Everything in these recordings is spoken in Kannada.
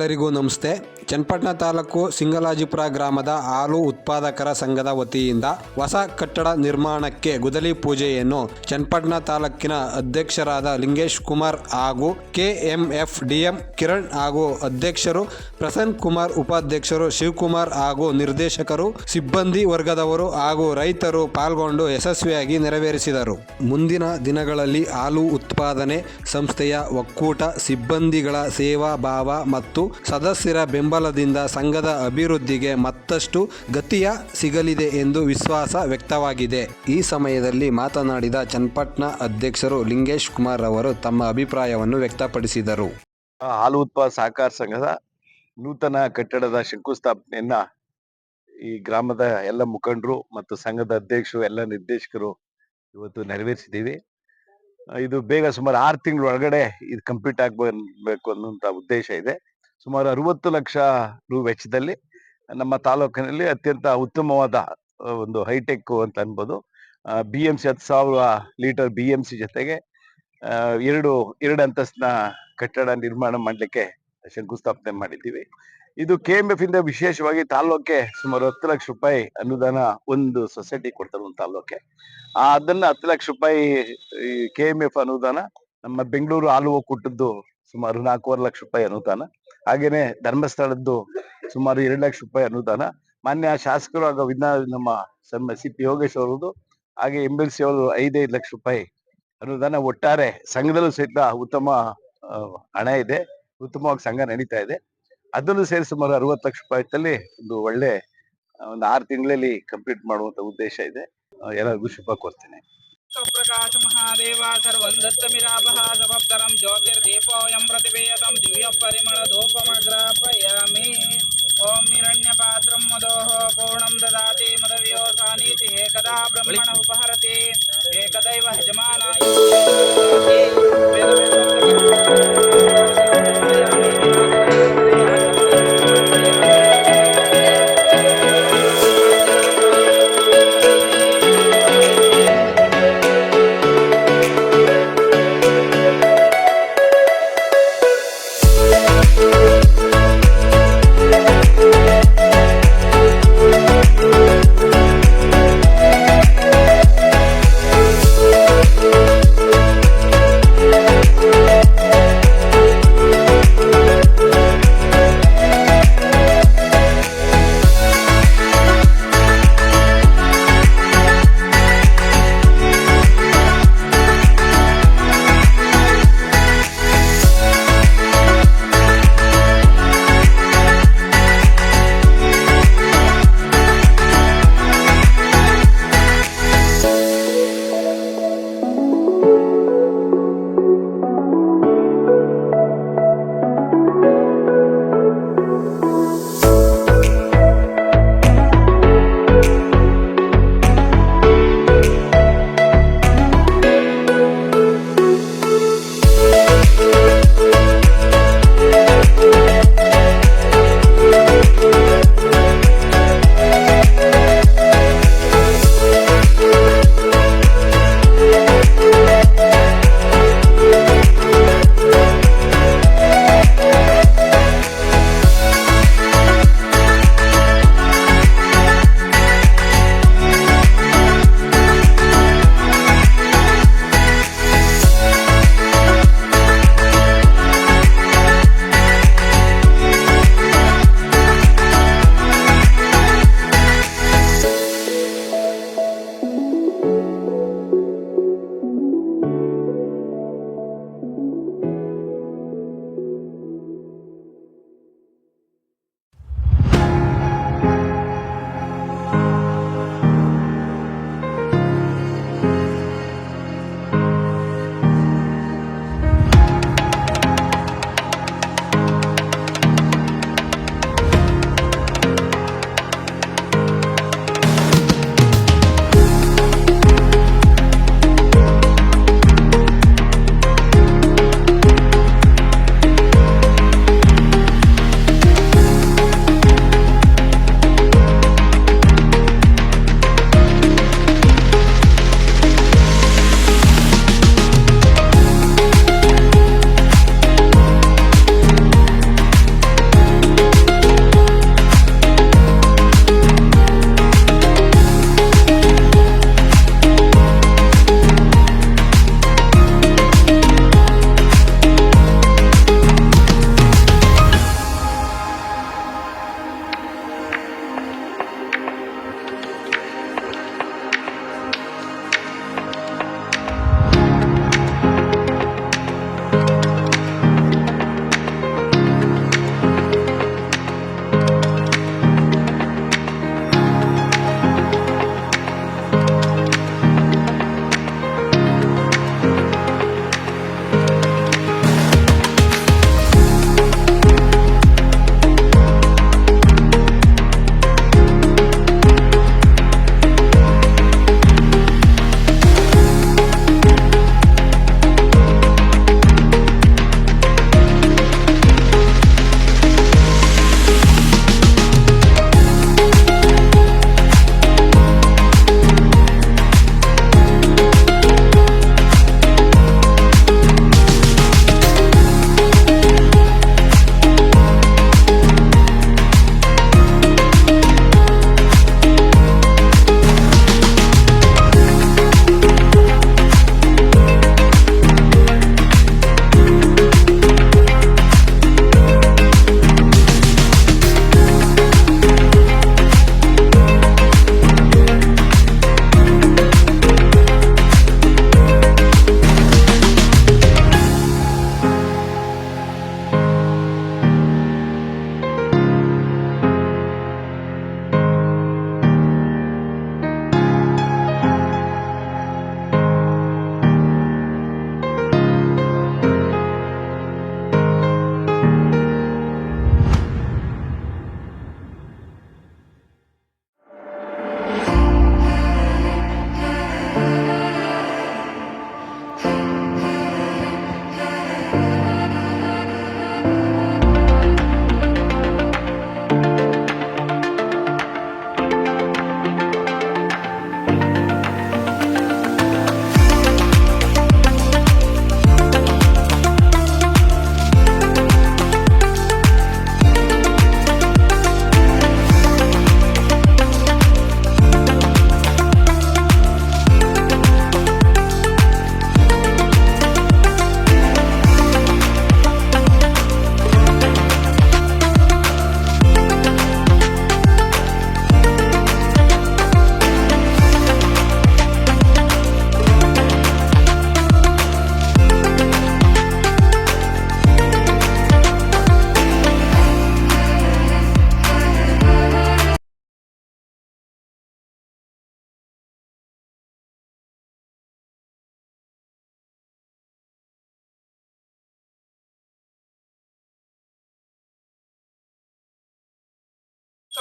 ಎಲ್ಲರಿಗೂ ನಮಸ್ತೆ. ಚನ್ನಪಟ್ಟಣ ತಾಲೂಕು ಸಿಂಗಲಾಜಿಪುರ ಗ್ರಾಮದ ಹಾಲು ಉತ್ಪಾದಕರ ಸಂಘದ ವತಿಯಿಂದ ಹೊಸ ಕಟ್ಟಡ ನಿರ್ಮಾಣಕ್ಕೆ ಗುದಲಿ ಪೂಜೆಯನ್ನು ಚನ್ನಪಟ್ಟಣ ತಾಲೂಕಿನ ಅಧ್ಯಕ್ಷರಾದ ಲಿಂಗೇಶ್ ಕುಮಾರ್ ಹಾಗೂ ಕೆಎಂಎಫ್ ಡಿಎಂ ಕಿರಣ್ ಹಾಗೂ ಅಧ್ಯಕ್ಷರು ಪ್ರಸನ್ನ ಕುಮಾರ್ ಉಪಾಧ್ಯಕ್ಷರು ಶಿವಕುಮಾರ್ ಹಾಗೂ ನಿರ್ದೇಶಕರು, ಸಿಬ್ಬಂದಿ ವರ್ಗದವರು ಹಾಗೂ ರೈತರು ಪಾಲ್ಗೊಂಡು ಯಶಸ್ವಿಯಾಗಿ ನೆರವೇರಿಸಿದರು. ಮುಂದಿನ ದಿನಗಳಲ್ಲಿ ಹಾಲು ಉತ್ಪಾದನೆ ಸಂಸ್ಥೆಯ ಒಕ್ಕೂಟ, ಸಿಬ್ಬಂದಿಗಳ ಸೇವಾ ಭಾವ ಮತ್ತು ಸದಸ್ಯರ ಬೆಂಬಲದಿಂದ ಸಂಘದ ಅಭಿವೃದ್ಧಿಗೆ ಮತ್ತಷ್ಟು ಗತಿಯ ಸಿಗಲಿದೆ ಎಂದು ವಿಶ್ವಾಸ ವ್ಯಕ್ತವಾಗಿದೆ. ಈ ಸಮಯದಲ್ಲಿ ಮಾತನಾಡಿದ ಚನ್ನಪಟ್ಟಣ ಅಧ್ಯಕ್ಷರು ಲಿಂಗೇಶ್ ಕುಮಾರ್ ಅವರು ತಮ್ಮ ಅಭಿಪ್ರಾಯವನ್ನು ವ್ಯಕ್ತಪಡಿಸಿದರು. ಹಾಲು ಉತ್ಪಾದ ಸಹಕಾರ ಸಂಘದ ನೂತನ ಕಟ್ಟಡದ ಶಂಕುಸ್ಥಾಪನೆಯನ್ನ ಈ ಗ್ರಾಮದ ಎಲ್ಲ ಮುಖಂಡರು ಮತ್ತು ಸಂಘದ ಅಧ್ಯಕ್ಷರು, ಎಲ್ಲ ನಿರ್ದೇಶಕರು ಇವತ್ತು ನೆರವೇರಿಸಿದ್ದೀವಿ. ಇದು ಬೇಗ ಸುಮಾರು ಆರು ತಿಂಗಳ ಒಳಗಡೆ ಇದು ಕಂಪ್ಲೀಟ್ ಆಗ್ಬೇಕು ಅನ್ನುವಂಥ ಉದ್ದೇಶ ಇದೆ. ಸುಮಾರು ಅರವತ್ತು ಲಕ್ಷ ರು ವೆಚ್ಚದಲ್ಲಿ ನಮ್ಮ ತಾಲೂಕಿನಲ್ಲಿ ಅತ್ಯಂತ ಉತ್ತಮವಾದ ಒಂದು ಹೈಟೆಕ್ ಅಂತ ಅನ್ಬೋದು. ಬಿ ಎಂ ಸಿ ಹತ್ತು ಸಾವಿರ ಲೀಟರ್ ಬಿ ಎಂ ಸಿ ಜೊತೆಗೆ ಎರಡು ಎರಡು ಅಂತಸ್ತಿನ ಕಟ್ಟಡ ನಿರ್ಮಾಣ ಮಾಡಲಿಕ್ಕೆ ಶಂಕುಸ್ಥಾಪನೆ ಮಾಡಿದ್ದೀವಿ. ಇದು ಕೆ ಎಂ ಎಫ್ ಇಂದ ವಿಶೇಷವಾಗಿ ತಾಲೂಕೆ ಸುಮಾರು ಹತ್ತು ಲಕ್ಷ ರೂಪಾಯಿ ಅನುದಾನ ಒಂದು ಸೊಸೈಟಿ ಕೊಡ್ತಾರೆ ಒಂದು ತಾಲ್ಲೂಕೆ ಅದನ್ನ ಹತ್ತು ಲಕ್ಷ ರೂಪಾಯಿ ಕೆ ಎಂ ಎಫ್ ಅನುದಾನ ನಮ್ಮ ಬೆಂಗಳೂರು ಹಾಲು ಒಕ್ಕೂಟದ್ದು ಸುಮಾರು ನಾಲ್ಕೂವರೆ ಲಕ್ಷ ರೂಪಾಯಿ ಅನುದಾನ. ಹಾಗೇನೆ ಧರ್ಮಸ್ಥಳದ್ದು ಸುಮಾರು ಎರಡು ಲಕ್ಷ ರೂಪಾಯಿ ಅನುದಾನ. ಮಾನ್ಯ ಶಾಸಕರು ಹಾಗೂ ವಿನ ನಮ್ಮ ಸಿ ಪಿ ಯೋಗೇಶ್ ಅವರದು ಹಾಗೆ ಎಂ ಎಲ್ ಸಿ ಅವರು ಐದೈದು ಲಕ್ಷ ರೂಪಾಯಿ ಅನುದಾನ. ಒಟ್ಟಾರೆ ಸಂಘದಲ್ಲೂ ಸಹಿತ ಉತ್ತಮ ಹಣ ಇದೆ. ಉತ್ತಮವಾಗಿ ಸಂಘ ನಡೀತಾ ಇದೆ. ಅದನ್ನು ಸೇರಿ ಸುಮಾರು ಅರವತ್ತು ಲಕ್ಷ ರೂಪಾಯಿ ಒಂದು ಒಳ್ಳೆ ಒಂದು ಆರು ತಿಂಗಳಲ್ಲಿ ಕಂಪ್ಲೀಟ್ ಮಾಡುವಂತ ಉದ್ದೇಶ ಇದೆ. ಎಲ್ಲರಿಗೂ ಶುಭ ಕೋರ್ತೇನೆ. प्रकाश महादेव सर्वं दत्तमिरापः सपत्तरं ज्योतिर्दीपोऽयं प्रतिपेयतं दिव्यपरिमळधूपमग्रापयामि ॐ हिरण्यपात्रं मदोः पूर्णं ददाति मदव्योसानीति एकदा ब्रह्मण उपहरति। एकदैव यजमानाय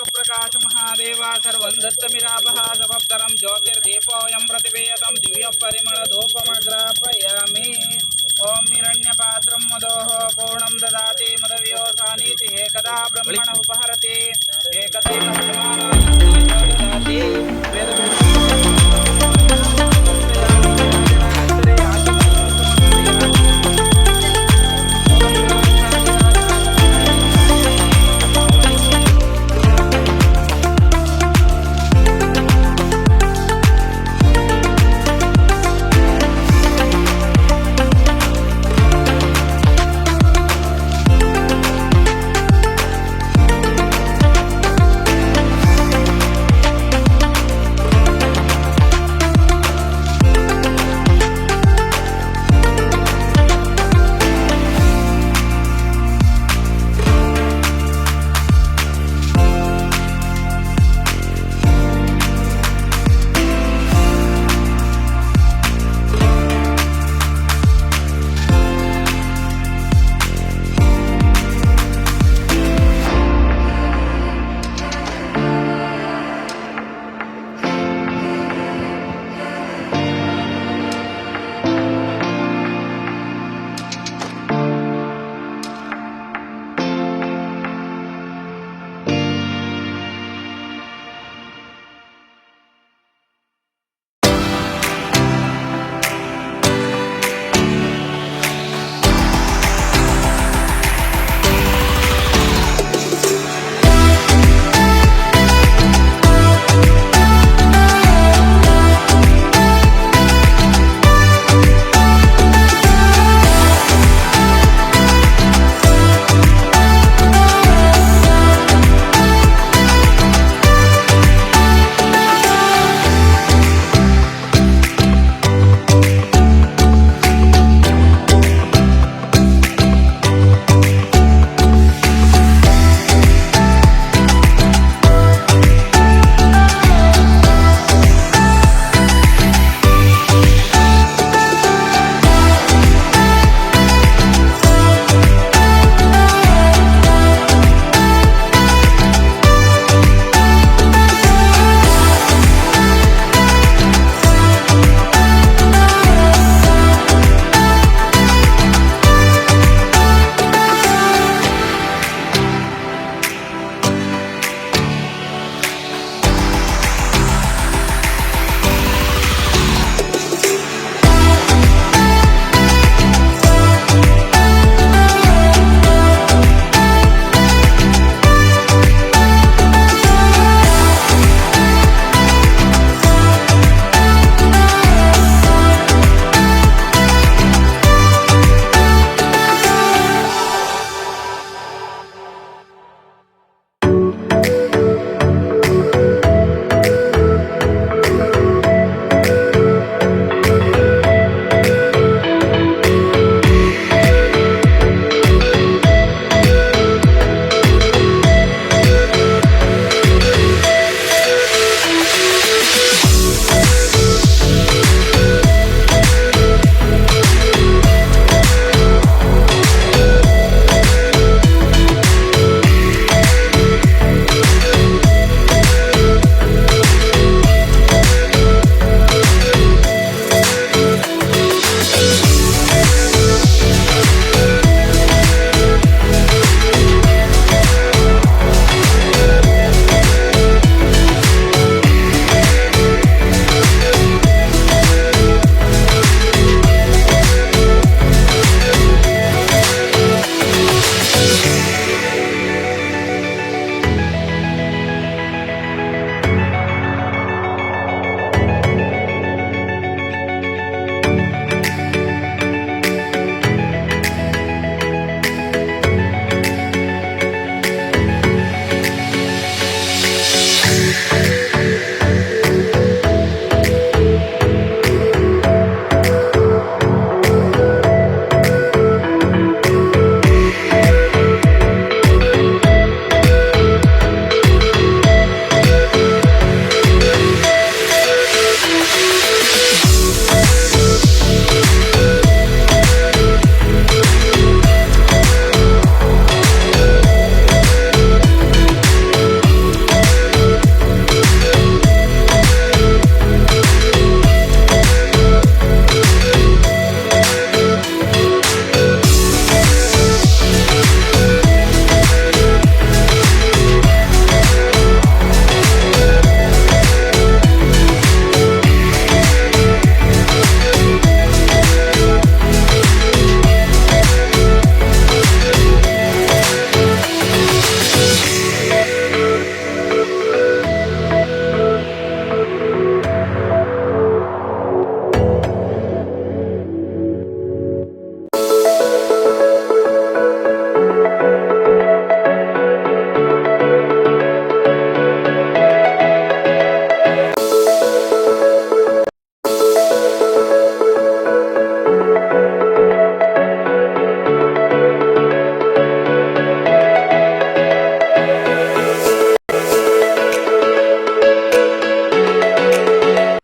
प्रकाश महादेव सर्वं दत्तमिरापः सभक्तरं ज्योतिर्दीपोऽयं प्रतिपेयतं दिव्यपरिमळधूपमग्रापयामि ॐ हिरण्यपात्रं मदोः पूर्णं ददाति मदव्योसानीति एकदा ब्रह्मण उपहरति एकदैव ददाति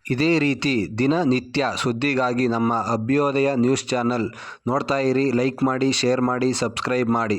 ಇದೇ ರೀತಿ ದಿನನಿತ್ಯ ಸುದ್ದಿಗಾಗಿ ನಮ್ಮ ಅಭ್ಯೋದಯ ನ್ಯೂಸ್ ಚಾನಲ್ ನೋಡ್ತಾ ಇರಿ ಲೈಕ್ ಮಾಡಿ ಶೇರ್ ಮಾಡಿ ಸಬ್ಸ್ಕ್ರೈಬ್ ಮಾಡಿ.